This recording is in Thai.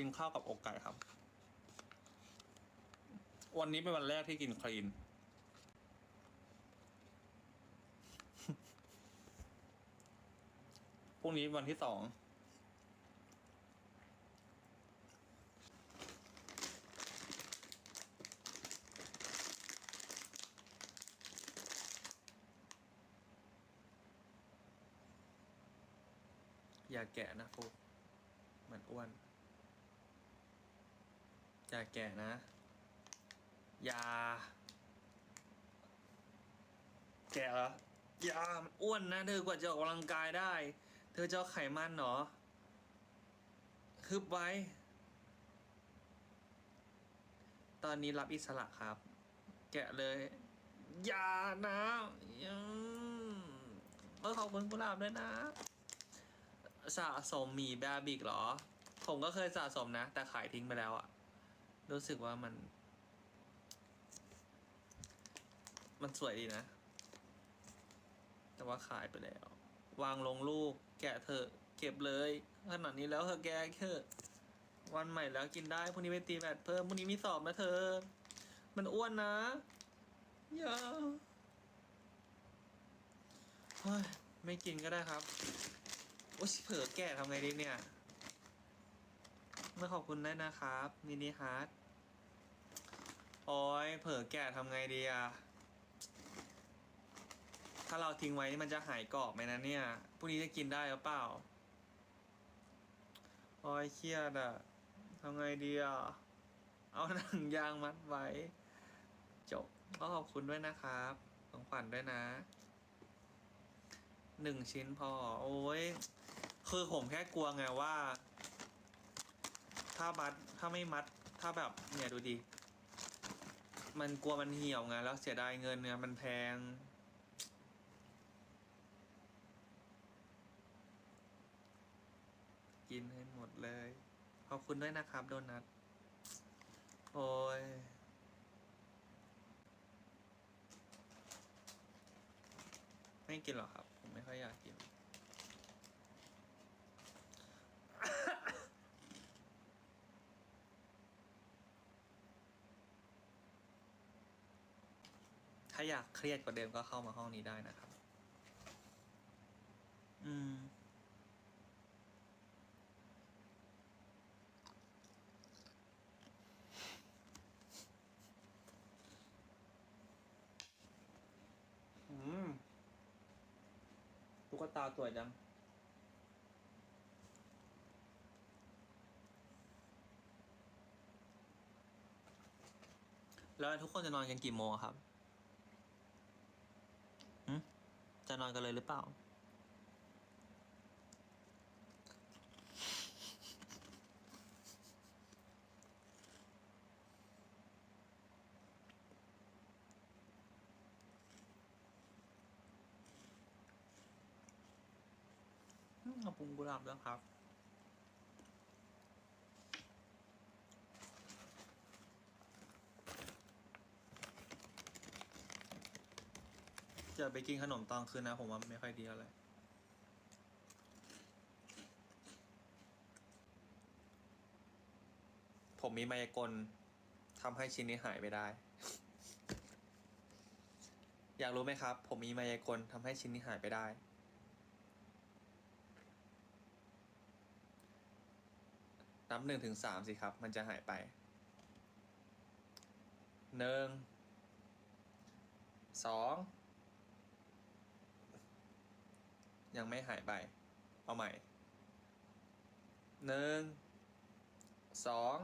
กินข้าวกับอกไก่ครับ วันนี้เป็นวันแรกที่กินคลีน พรุ่งนี้วันที่สอง อย่าแกะนะฟุกเหมือนอ้วน อย่าแกะนะ อย่า แกะเหรออย่ามันอ้วนนะเธอกว่าจะออกกำลังกายได้ เธอจะเอาไขมันเหรอฮึบไว้ ตอนนี้รับอิสระครับ แกะเลย อย่านะเออขอบคุณกุหลาบด้วยนะ สะสมหมีแบบิกเหรอ ผมก็เคยสะสมนะ แต่ขายทิ้งไปแล้วอะ รู้สึกว่ามัน มันสวยดีนะ แต่ว่าขายไปแล้ว วางลงลูก แกะเถอะ เก็บเลยขนาดนี้แล้วเธอะแกเถอะ วันใหม่แล้วกินได้พรุ่งนี้ไปตีแบตเพิ่มพรุ่งนี้มีสอบนะเธอ มันอ้วนนะอย่าเฮ้ยไม่กินก็ได้ครับโอ้ยเผลอแก่ทำไงดีเนี่ยไม่ขอบคุณได้นะครับมินิฮาร์ด โอ้ยเผลอแก่ทำไงดีอะถ้าเราทิ้งไว้นี่มันจะหายกรอบไหมนะเนี่ยพรุ่งนี้จะกินได้หรือเปล่าโอ้ยเครียดอะทำไงดีอะเอาหนังยางมัดไว้ จบก็ขอบคุณด้วยนะครับของขวัญด้วยนะหนึ่งชิ้นพอ โอ้ยคือผมแค่กลัวไงว่า ถ้ามัดถ้าไม่มัดถ้าแบบเนี่ยดูดิ มันกลัวมันเหี่ยวไงแล้วเสียดายเงินเนี่ยมันแพง กินให้หมดเลย ขอบคุณด้วยนะครับโดนัท โอ้ยไม่กินหรอครับ ผมไม่ค่อยอยากกิน ถ้าอยากเครียดกว่าเดิมก็เข้ามาห้องนี้ได้นะครับ อืม อืมตุ๊กตาสวยจัง แล้วทุกคนจะนอนกันกี่โมงครับหืม จะนอนกันเลยหรือเปล่า ขอบคุณกุหลาบด้วยครับ จะไปกินขนมตอนคืนนะ ผมว่าไม่ค่อยดีอะไรผมมีไมายากลทำให้ชิ้นนี้หายไปได้ อยากรู้ไหมครับ ผมมีไมายากลทำให้ชิ้นนี้หายไปได้ นับหนึ่งถึงสามสิครับ มันจะหายไปหนึ่งสอง ยังไม่หายไป เอาใหม่หนึ่งสอง